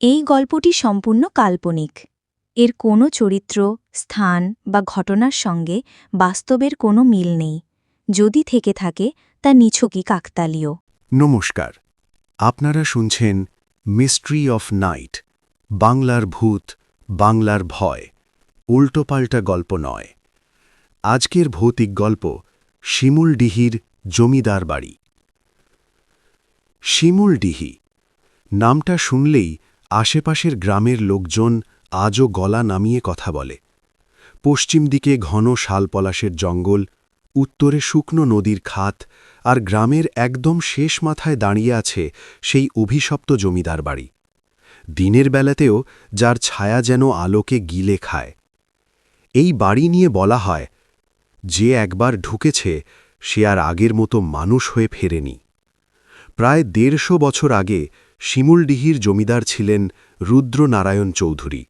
এই গল্পটি সম্পূর্ণ কাল্পনিক। এর কোনো চরিত্র, স্থান বা ঘটনার সঙ্গে বাস্তবের কোনো মিল নেই। যদি থেকে থাকে, তা নিছকই কাকতালীয়। নমস্কার। আপনারা শুনছেন মিস্ট্রি অফ নাইট, বাংলার ভূত, বাংলার ভয়, উল্টোপাল্টা গল্প নয়। আজকের ভৌতিক গল্প শিমুলডিহির জমিদার বাড়ি। শিমুলডিহি নামটা শুনলেই আশেপাশের গ্রামের লোকজন আজও গলা নামিয়ে কথা বলে। পশ্চিম দিকে ঘন শালপলাশের জঙ্গল, উত্তরে শুকনো নদীর খাত আর গ্রামের একদম শেষ মাথায় দাঁড়িয়ে আছে সেই অভিশপ্ত জমিদার বাড়ি। দিনের বেলাতেও যার ছায়া যেন আলোকে গিলে খায়। এই বাড়ি নিয়ে বলা হয়, যে একবার ঢুকেছে সে আর আগের মতো মানুষ হয়ে ফেরেনি। প্রায় দেড়শো বছর আগে শিমুলডিহির জমিদার ছিলেন রুদ্রনারায়ণ চৌধুরী।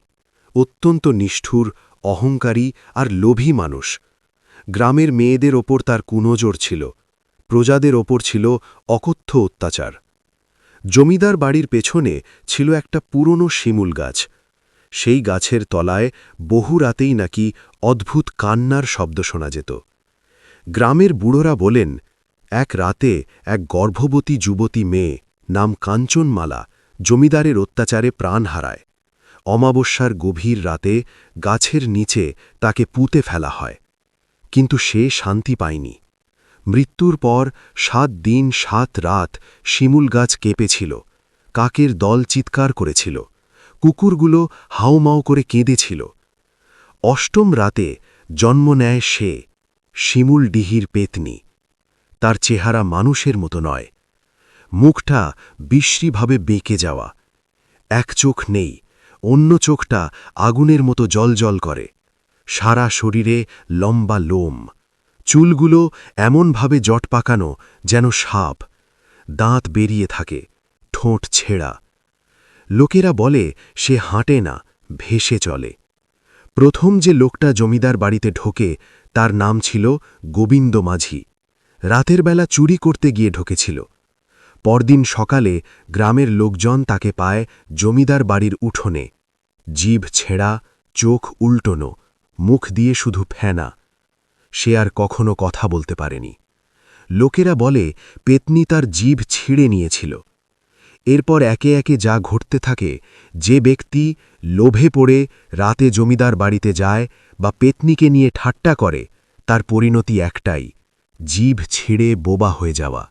অত্যন্ত নিষ্ঠুর, অহংকারী আর লোভী মানুষ। গ্রামের মেয়েদের ওপর তার কুনজর ছিল। প্রজাদের ওপর ছিল অকথ্য অত্যাচার। জমিদার বাড়ির পেছনে ছিল একটা পুরনো শিমুল গাছ। সেই গাছের তলায় বহু রাতেই নাকি অদ্ভুত কান্নার শব্দ শোনা যেত। গ্রামের বুড়োরা বলেন এক রাতে এক গর্ভবতী যুবতী মেয়ে নাম কাঞ্চনমালা জমিদারের অত্যাচারে প্রাণ হারায়। অমাবস্যার গভীর রাতে গাছের নিচে তাকে পুঁতে ফেলা হয়, কিন্তু সে শান্তি পায়নি। মৃত্যুর পর সাত দিন সাত রাত শিমুল গাছ কেঁপেছিল, কাকের দল চিৎকার করেছিল, কুকুরগুলো হাউমাউ করে কেঁদেছিল। অষ্টম রাতে জন্ম নেয় সে, শিমুল ডিহির পেতনি। তার চেহারা মানুষের মতো নয়। মুখটা বিশ্রীভাবে বেঁকে যাওয়া। এক চোখ নেই, অন্য চোখটা আগুনের মতো জলজল করে। সারা শরীরে লম্বা লোম। চুলগুলো এমনভাবে জট পাকানো যেন সাপ। দাঁত বেরিয়ে থাকে, ঠোঁট ছেঁড়া। লোকেরা বলে, সে হাঁটে না, ভেসে চলে। প্রথম যে লোকটা জমিদার বাড়িতে ঢোকে, তার নাম ছিল গোবিন্দ মাঝি। রাতের বেলা চুরি করতে গিয়ে ঢোকেছিল। পরদিন সকালে গ্রামের লোকজন তাকে পায় জমিদার বাড়ির উঠোনে। জিভ ছেঁড়া, চোখ উল্টোনো, মুখ দিয়ে শুধু ফেনা। সে আর কখনো কথা বলতে পারেনি। লোকেরা বলে, পেতনি তার জিভ ছিঁড়ে নিয়েছিল। এরপর একে একে যা ঘটতে থাকে, যে ব্যক্তি লোভে পড়ে রাতে জমিদার বাড়িতে যায় বা পেতনিকে নিয়ে ঠাট্টা করে, তার পরিণতি একটাই। জিভ ছিঁড়ে বোবা হয়ে যাওয়া।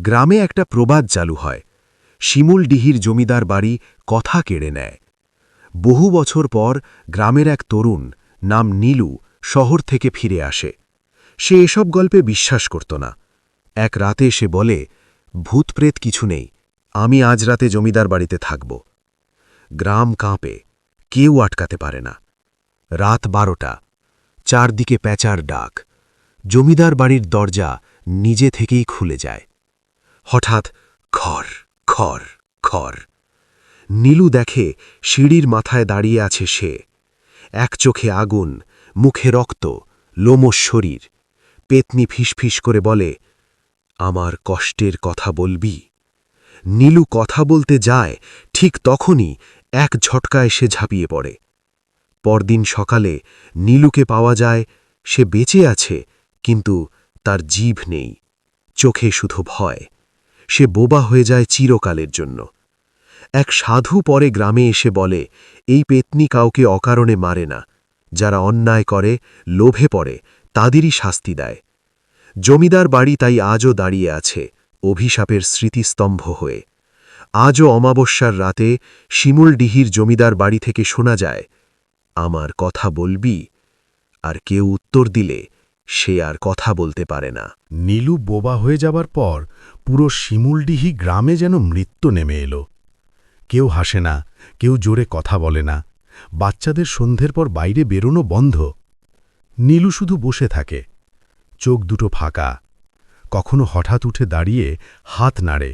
গ্রামে একটা প্রবাদ চালু হয়। শিমুলডিহির জমিদার বাড়ি কথা কেড়ে নেয়। বহু বছর পর গ্রামের এক তরুণ নাম নীলু শহর থেকে ফিরে আসে। সে এসব গল্পে বিশ্বাস করত না। এক রাতে সে বলে, ভূতপ্রেত কিছু নেই, আমি আজ রাতে জমিদার বাড়িতে থাকব। গ্রাম কাঁপে, কেউ আটকাতে পারে না। রাত বারোটা, চারদিকে প্যাঁচার ডাক। জমিদার বাড়ির দরজা নিজে থেকেই খুলে যায়। হঠাৎ খর খর খর। নীলু দেখে সিঁড়ির মাথায় দাঁড়িয়ে আছে সে। এক চোখে আগুন, মুখে রক্ত লোমস শরীর। পেতনি ফিসফিস করে বলে, আমার কষ্টের কথা বলবি? নীলু কথা বলতে যায়, ঠিক তখনই এক ঝটকায় সে ঝাঁপিয়ে পড়ে। পরদিন সকালে নীলুকে পাওয়া যায় সে বেঁচে আছে কিন্তু তার জিভ নেই, চোখে শুধু ভয়। সে বোবা হয়ে যায় চিরকালের জন্য। এক সাধু পরে গ্রামে এসে বলে, এই পেতনি কাউকে অকারণে মারে না। যারা অন্যায় করে, লোভে পড়ে, তাদেরই শাস্তি দেয়। জমিদার বাড়ি তাই আজও দাঁড়িয়ে আছে, অভিশাপের স্মৃতিস্তম্ভ হয়ে। আজও অমাবস্যার রাতে শিমুলডিহির জমিদার বাড়ি থেকে শোনা যায়, আমার কথা বলবি? আর কেউ উত্তর দিলে সে আর কথা বলতে পারে না। নীলু বোবা হয়ে যাবার পর পুরো শিমুলডিহি গ্রামে যেন মৃত্যু নেমে এলো। কেউ হাসে না, কেউ জোরে কথা বলে না। বাচ্চাদের সন্ধ্যের পর বাইরে বেরোনো বন্ধ। নীলু শুধু বসে থাকে। চোখ দুটো ফাঁকা। কখনো হঠাৎ উঠে দাঁড়িয়ে হাত নাড়ে।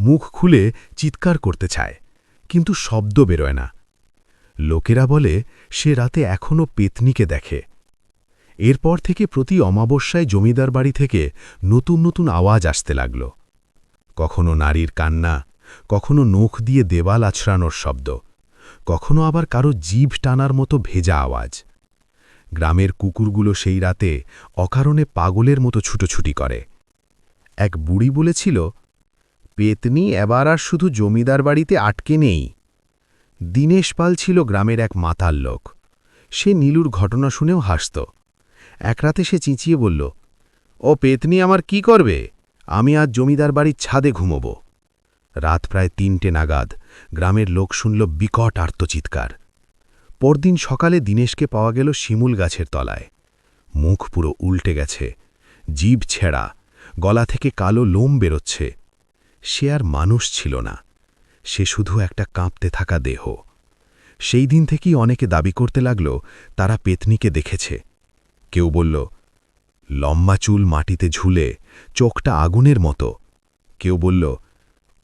মুখ খুলে চিৎকার করতে চায়, কিন্তু শব্দ বেরোয় না। লোকেরা বলে, সে রাতে এখনও পেতনিকে দেখে। এরপর থেকে প্রতি অমাবস্যায় জমিদার বাড়ি থেকে নতুন নতুন আওয়াজ আসতে লাগল। কখনো নারীর কান্না, কখনো নখ দিয়ে দেওয়াল আছড়ানোর শব্দ, কখনো আবার কারও জিভ টানার মতো ভেজা আওয়াজ। গ্রামের কুকুরগুলো সেই রাতে অকারণে পাগলের মতো ছুটোছুটি করে। এক বুড়ি বলেছিল, পেতনি এবার আর শুধু জমিদার বাড়িতে আটকে নেই। দীনেশ পাল ছিল গ্রামের এক মাতাল লোক। সে নীলুর ঘটনা শুনেও হাসত। এক রাতে সে চিঁচিয়ে বলল, ও পেতনি আমার কি করবে? আমি আজ জমিদার বাড়ির ছাদে ঘুমোব। রাত প্রায় তিনটে নাগাদ গ্রামের লোক শুনল বিকট আর্তচিৎকার। পরদিন সকালে দিনেশকে পাওয়া গেল শিমুল গাছের তলায়। মুখ পুরো উল্টে গেছে, জীব ছেঁড়া, গলা থেকে কালো লোম বেরোচ্ছে। সে আর মানুষ ছিল না, সে শুধু একটা কাঁপতে থাকা দেহ। সেই দিন থেকেই অনেকে দাবি করতে লাগল, তারা পেতনিকে দেখেছে। কেউ বলল, লম্বা চুল মাটিতে ঝুলে চোখটা আগুনের মতো। কেউ বলল,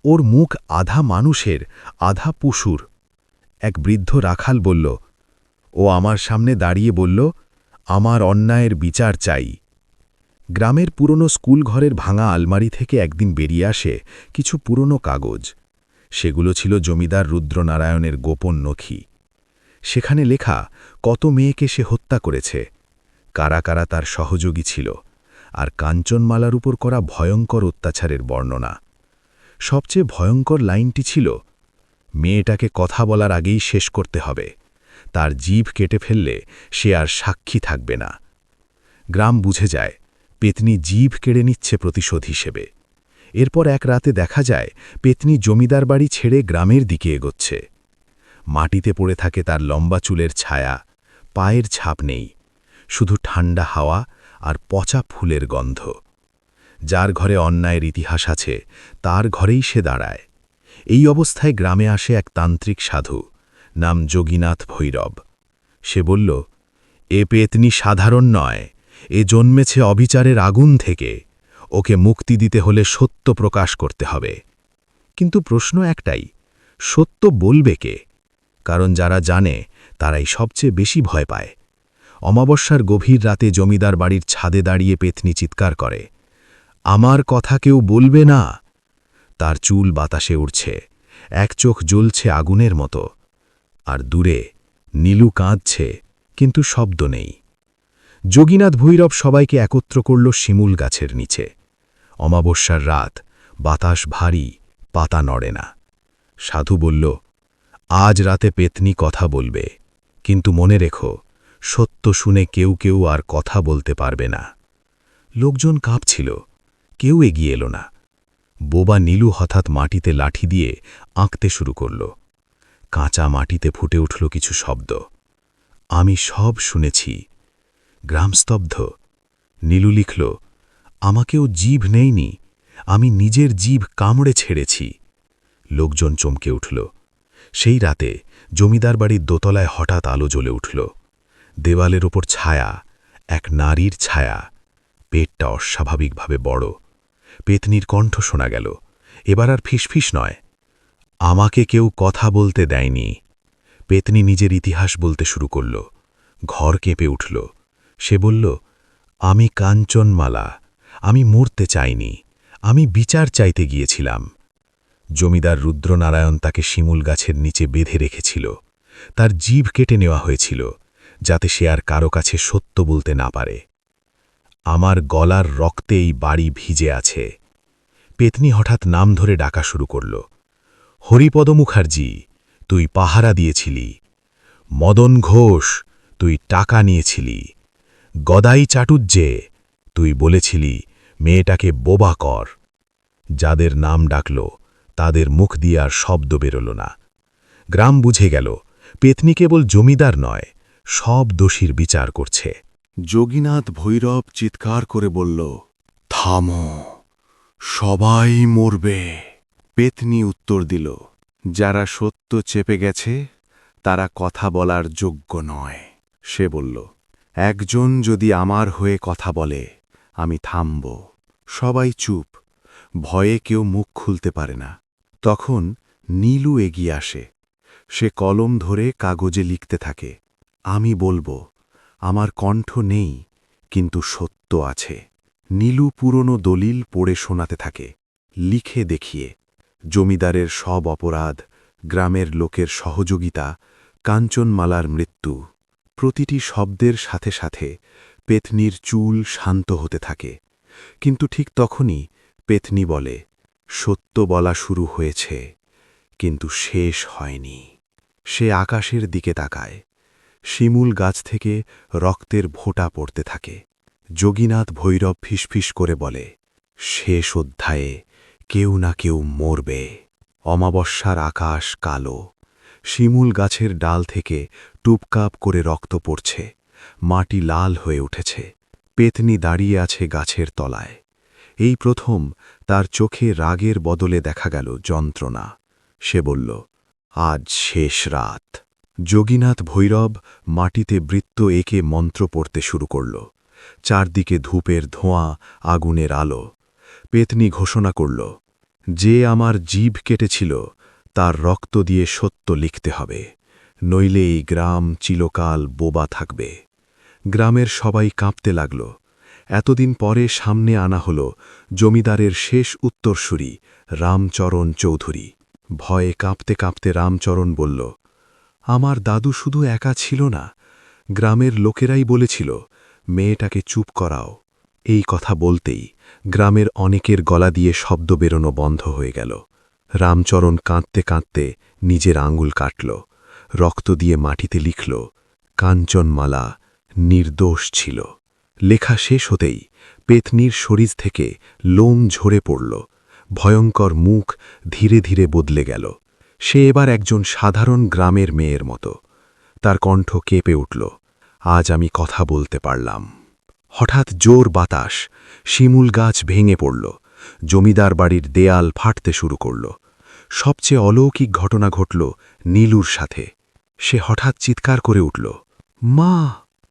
ওর মুখ আধা মানুষের, আধা পশুর। এক বৃদ্ধ রাখাল বলল, ও আমার সামনে দাঁড়িয়ে বলল, আমার অন্যায়ের বিচার চাই। গ্রামের পুরনো স্কুল ঘরের ভাঙা আলমারি থেকে একদিন বেরিয়ে আসে কিছু পুরনো কাগজ। সেগুলো ছিল জমিদার রুদ্রনারায়ণের গোপন নখি সেখানে লেখা, কত মেয়েকে সে হত্যা করেছে। কারা কারা তার সহযোগী ছিল আর কাঞ্চনমালার উপর করা ভয়ঙ্কর অত্যাচারের বর্ণনা। সবচেয়ে ভয়ঙ্কর লাইনটি ছিল, মেয়েটাকে কথা বলার আগেই শেষ করতে হবে। তার জিভ কেটে ফেললে সে আর সাক্ষী থাকবে না। গ্রাম বুঝে যায়, পেতনি জিভ কেড়ে নিচ্ছে প্রতিশোধ হিসেবে। এরপর এক রাতে দেখা যায়, পেতনি জমিদার বাড়ি ছেড়ে গ্রামের দিকে এগোচ্ছে। মাটিতে পড়ে থাকে তার লম্বা চুলের ছায়া, পায়ের ছাপ নেই। শুধু ঠান্ডা হাওয়া আর পচা ফুলের গন্ধ। যার ঘরে অন্যায়ের ইতিহাস আছে, তার ঘরেই সে দাঁড়ায়। এই অবস্থায় গ্রামে আসে এক তান্ত্রিক সাধু, নাম যোগীনাথ ভৈরব। সে বলল, এ পেতনি সাধারণ নয়, এ জন্মেছে অবিচারের আগুন থেকে, ওকে মুক্তি দিতে হলে সত্য প্রকাশ করতে হবে। কিন্তু প্রশ্ন একটাই, সত্য বলবে কে? কারণ যারা জানে, তারাই সবচেয়ে বেশি ভয় পায়। অমাবস্যার গভীর রাতে জমিদার বাড়ির ছাদে দাঁড়িয়ে পেতনি চিৎকার করে, আমার কথা কেউ বলবে না? তার চুল বাতাসে উড়ছে, এক চোখ জ্বলছে আগুনের মতো, আর দূরে নীলু কাঁদছে, কিন্তু শব্দ নেই। যোগীনাথ ভৈরব সবাইকে একত্র করল শিমুল গাছের নিচে। অমাবস্যার রাত, বাতাস ভারী, পাতা নড়ে না। সাধু বলল, আজ রাতে পেতনি কথা বলবে, কিন্তু মনে রেখো সত্য শুনে কেউ কেউ আর কথা বলতে পারবে না। লোকজন কাঁপছিল, কেউ এগিয়ে এলো না। বোবা নীলু হঠাৎ মাটিতে লাঠি দিয়ে আঁকতে শুরু করল। কাঁচা মাটিতে ফুটে উঠল কিছু শব্দ। আমি সব শুনেছি। গ্রামস্তব্ধ নীলু লিখল, আমাকেও জীব নেইনি, আমি নিজের জীব কামড়ে ছেড়েছি। লোকজন চমকে উঠল। সেই রাতে জমিদার বাড়ির দোতলায় হঠাৎ আলো জ্বলে উঠল। দেওয়ালের ওপর ছায়া, এক নারীর ছায়া। পেটটা অস্বাভাবিকভাবে বড়। পেতনির কণ্ঠ শোনা গেল। এবার আর ফিসফিস নয়। আমাকে কেউ কথা বলতে দেয়নি। পেতনি নিজের ইতিহাস বলতে শুরু করল। ঘর কেঁপে উঠল। সে বলল, আমি কাঞ্চনমালা। আমি মরতে চাইনি। আমি বিচার চাইতে গিয়েছিলাম। জমিদার রুদ্রনারায়ণ তাকে শিমুল গাছের নিচে বেঁধে রেখেছিল। তার জীব কেটে নেওয়া হয়েছিল। যাতে সে আর কারও কাছে সত্য বলতে না পারে। আমার গলার রক্তে এই বাড়ি ভিজে আছে। পেতনি হঠাৎ নাম ধরে ডাকা শুরু করল, হরিপদ মুখার্জি, তুই পাহারা দিয়েছিলি। মদন ঘোষ, তুই টাকা নিয়েছিলি। গদাই চাটুজ্জে তুই বলেছিলি মেয়েটাকে বোবা কর। যাদের নাম ডাকল, তাদের মুখ দিয়ে আর শব্দ বেরোল না। গ্রাম বুঝে গেল, পেতনি কেবল জমিদার নয় সব দোষীর বিচার করছে। যোগীনাথ ভৈরব চিৎকার করে বলল, থামো, সবাই মরবে। পেতনি উত্তর দিল, যারা সত্য চেপে গেছে, তারা কথা বলার যোগ্য নয়। সে বলল, একজন যদি আমার হয়ে কথা বলে, আমি থামব। সবাই চুপ, ভয়ে কেউ মুখ খুলতে পারে না। তখন নীলু এগিয়ে আসে। সে কলম ধরে কাগজে লিখতে থাকে। আমি বলব, আমার কণ্ঠ নেই, কিন্তু সত্য আছে। নীলু পুরনো দলিল পড়ে শোনাতে থাকে। লিখে দেখিয়ে, জমিদারের সব অপরাধ, গ্রামের লোকের সহযোগিতা, কাঞ্চনমালার মৃত্যু, প্রতিটি শব্দের সাথে সাথে পেতনির চুল শান্ত হতে থাকে। কিন্তু ঠিক তখনই পেতনি বলে, সত্য বলা শুরু হয়েছে, কিন্তু শেষ হয়নি। সে আকাশের দিকে তাকায়। শিমুল গাছ থেকে রক্তের ভোঁটা পড়তে থাকে। যোগীনাথ ভৈরব ফিসফিস করে বলে, শেষ অধ্যায়ে কেউ না কেউ মরবে। অমাবস্যার আকাশ কালো। শিমুল গাছের ডাল থেকে টুপকাপ করে রক্ত পড়ছে। মাটি লাল হয়ে উঠেছে। পেতনি দাঁড়িয়ে আছে গাছের তলায়। এই প্রথম তার চোখে রাগের বদলে দেখা গেল যন্ত্রণা। সে বলল, আজ শেষ রাত। যোগীনাথ ভৈরব মাটিতে বৃত্ত একে মন্ত্র পড়তে শুরু করল। চারদিকে ধূপের ধোঁয়া, আগুনের আলো। পেতনি ঘোষণা করল, যে আমার জীব কেটেছিল, তার রক্ত দিয়ে সত্য লিখতে হবে। নইলে এই গ্রাম চিলকাল বোবা থাকবে। গ্রামের সবাই কাঁপতে লাগল। এতদিন পরে সামনে আনা হল জমিদারের শেষ উত্তরসূরি, রামচরণ চৌধুরী। ভয়ে কাঁপতে কাঁপতে রামচরণ বলল আমার দাদু শুধু একা ছিল না, গ্রামের লোকেরাই বলেছিল, মেয়েটাকে চুপ করাও। এই কথা বলতেই গ্রামের অনেকের গলা দিয়ে শব্দ বেরোনো বন্ধ হয়ে গেল। রামচরণ কাঁদতে কাঁদতে নিজের আঙুল কাটল, রক্ত দিয়ে মাটিতে লিখল, কাঞ্চনমালা নির্দোষ ছিল। লেখা শেষ হতেই পেতনির শরীর থেকে লোম ঝরে পড়ল, ভয়ঙ্কর মুখ ধীরে ধীরে বদলে গেল। সে এবার একজন সাধারণ গ্রামের মেয়ের মতো। তার কণ্ঠ কেঁপে উঠল। আজ আমি কথা বলতে পারলাম। হঠাৎ জোর বাতাস, শিমুল গাছ ভেঙে পড়ল। জমিদার বাড়ির দেয়াল ফাটতে শুরু করল। সবচেয়ে অলৌকিক ঘটনা ঘটল নীলুর সাথে। সে হঠাৎ চিৎকার করে উঠল, মা!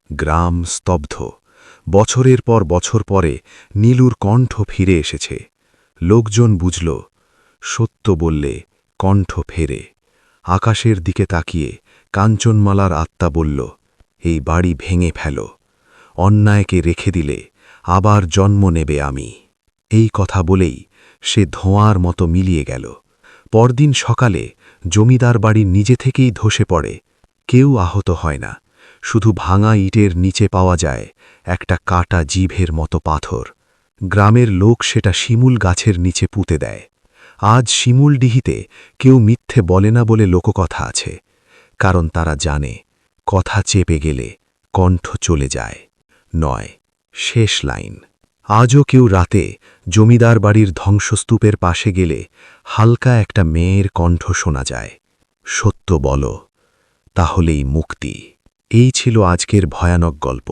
গ্রাম স্তব্ধ। বছরের পর বছর পরে নীলুর কণ্ঠ ফিরে এসেছে। লোকজন বুঝল, সত্য বললে কণ্ঠ ফেরে। আকাশের দিকে তাকিয়ে কাঞ্চনমালার আত্মা বলল, এই বাড়ি ভেঙে ফেল। অন্যায়কে রেখে দিলে আবার জন্ম নেবে আমি। এই কথা বলেই সে ধোঁয়ার মতো মিলিয়ে গেল। পরদিন সকালে জমিদার বাড়ি নিজে থেকেই ধসে পড়ে। কেউ আহত হয় না। শুধু ভাঙা ইটের নিচে পাওয়া যায় একটা কাটা জিভের মতো পাথর। গ্রামের লোক সেটা শিমুল গাছের নিচে পুঁতে দেয়। আজ শিমুলডিহিতে কেউ মিথ্যে বলে না বলে লোককথা আছে, কারণ তারা জানে, কথা চেপে গেলে কণ্ঠ চলে যায়। নয়, শেষ লাইন। আজও কেউ রাতে জমিদার বাড়ির ধ্বংসস্তূপের পাশে গেলে হালকা একটা মেয়ের কণ্ঠ শোনা যায়। সত্য বলো, তাহলেই মুক্তি। এই ছিল আজকের ভয়ানক গল্প।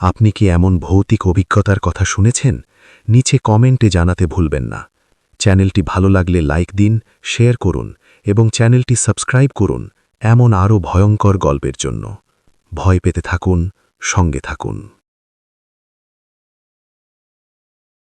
আপনি কি এমন ভৌতিক অভিজ্ঞতার কথা শুনেছেন? নিচে কমেন্টে জানাতে ভুলবেন না। চ্যানেলটি ভালো লাগলে লাইক দিন, শেয়ার করুন এবং চ্যানেলটি সাবস্ক্রাইব করুন এমন আরও ভয়ঙ্কর গল্পের জন্য। ভয় পেতে থাকুন, সঙ্গে থাকুন।